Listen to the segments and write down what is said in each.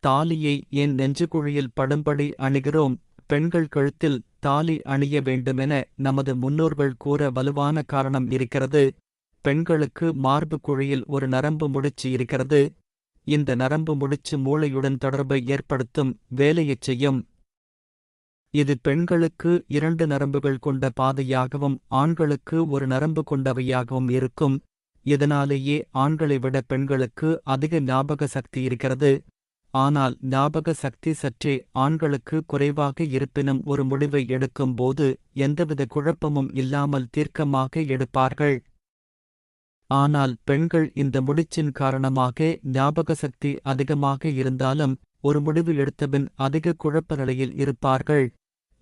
தாலியை என் நெஞ்சுகுழியில் படும்படி அணிகிறோம். பெண்கள் கழுத்தில் தாலி அணிய வேண்டுமென நமது முன்னோர்கள் கூற வலுவான காரணம் இருக்கிறது. பெண்களுக்கு மார்பு குழியில் ஒரு நரம்பு முடிச்சு இருக்கிறது. இந்த நரம்பு முடிச்சு மூளையுடன் தொடர்பை ஏற்படுத்தும் வேலையைச் செய்யும். இது பெண்களுக்கு இரண்டு நரம்புகள் கொண்ட பாதையாகவும் ஆண்களுக்கு ஒரு நரம்பு கொண்டவையாகவும் இருக்கும். இதனாலேயே ஆண்களை விட பெண்களுக்கு அதிக ஞாபக சக்தி இருக்கிறது. ஆனால் ஞாபக சக்தி சற்றே ஆண்களுக்கு குறைவாக இருப்பினும் ஒரு முடிவை எடுக்கும் போது எந்தவித குழப்பமும் இல்லாமல் தீர்க்கமாக எடுப்பார்கள். ஆனால் பெண்கள் இந்த முடிச்சின் காரணமாக ஞாபக சக்தி அதிகமாக இருந்தாலும் ஒரு முடிவு எடுத்தபின் அதிக குழப்ப நிலையில் இருப்பார்கள்.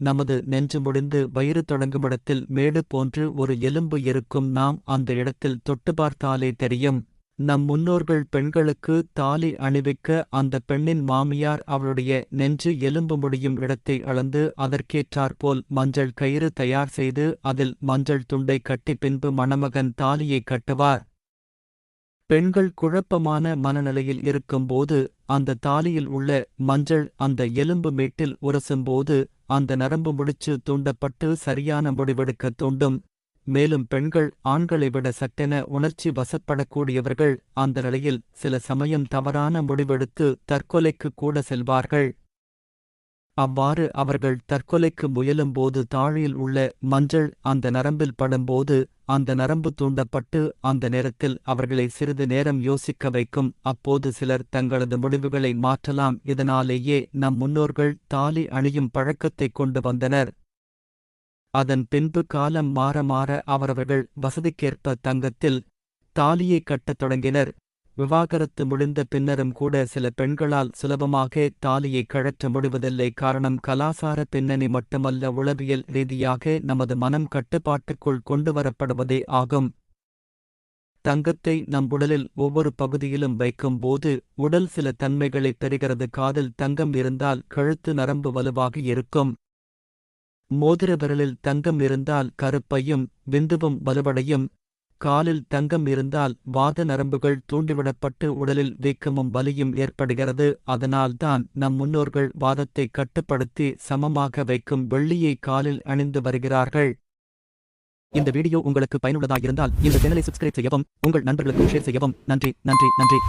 நமது நெஞ்சு முடிந்து வயிறு தொடங்குமிடத்தில் மேடு போன்று ஒரு எலும்பு இருக்கும் நாம் அந்த இடத்தில் தொட்டு பார்த்தாலே தெரியும். நம் முன்னோர்கள் பெண்களுக்கு தாலி அணிவிக்க அந்த பெண்ணின் மாமியார் அவளுடைய நெஞ்சு எலும்பு முடியும் இடத்தை அளந்து அதற்கேற்றாற்போல் மஞ்சள் கயிறு தயார் செய்து அதில் மஞ்சள் துண்டை கட்டி பின்பு மணமகன் தாலியை கட்டுவார். பெண்கள் குழப்பமான மனநிலையில் இருக்கும்போது அந்த தாலியில் உள்ள மஞ்சள் அந்த எலும்பு மேட்டில் உரசும்போது அந்த நரம்பு முடிச்சு தூண்டப்பட்டு சரியான முடிவெடுக்கத் தூண்டும். மேலும் பெண்கள் ஆண்களை விட சட்டென உணர்ச்சி வசப்படக்கூடியவர்கள் அந்த நிலையில் சில சமயம் தவறான முடிவெடுத்து தற்கொலைக்கு கூட செல்வார்கள். அவ்வாறு அவர்கள் தற்கொலைக்கு முயலும்போது தாழியில் உள்ள மஞ்சள் அந்த நரம்பில் படும்போது அந்த நரம்பு தூண்டப்பட்டு அந்த நேரத்தில் அவர்களை சிறிது நேரம் யோசிக்க வைக்கும். அப்போது சிலர் தங்களது முடிவுகளை மாற்றலாம். இதனாலேயே நம் முன்னோர்கள் தாலி அணியும் பழக்கத்தைக் கொண்டு வந்தனர். அதன் பின்பு காலம் மாற மாற அவரவர்கள் வசதிக்கேற்ப தங்கத்தில் தாலியை கட்டத் தொடங்கினர். விவாகரத்து முடிந்த பின்னரும் கூட சில பெண்களால் சுலபமாக தாலியை கழற்ற முடிவதில்லை. காரணம் கலாசார பின்னணி மட்டுமல்ல உளவியல் ரீதியாக நமது மனம் கட்டுப்பாட்டுக்குள் கொண்டுவரப்படுவதே ஆகும். தங்கத்தை நம் உடலில் ஒவ்வொரு பகுதியிலும் வைக்கும்போது உடல் சில தன்மைகளை பெறுகிறது. காதில் தங்கம் இருந்தால் கழுத்து நரம்பு வலுவாக இருக்கும். மோதிர விரலில் தங்கம் இருந்தால் கருப்பையும் விந்துவும் வலுவடையும். காலில் தங்கம் இருந்தால் வாத நரம்புகள் தூண்டிவிடப்பட்டு உடலில் வீக்கமும் வலியும் ஏற்படுகிறது. அதனால்தான் நம் முன்னோர்கள் வாதத்தை கட்டுப்படுத்தி சமமாக வைக்கும் வெள்ளியை காலில் அணிந்து வருகிறார்கள். இந்த வீடியோ உங்களுக்கு பயனுள்ளதாக இருந்தால் இந்த சேனலை சப்ஸ்கிரைப் செய்யவும் உங்கள் நண்பர்களுக்கும் ஷேர் செய்யவும். நன்றி நன்றி நன்றி.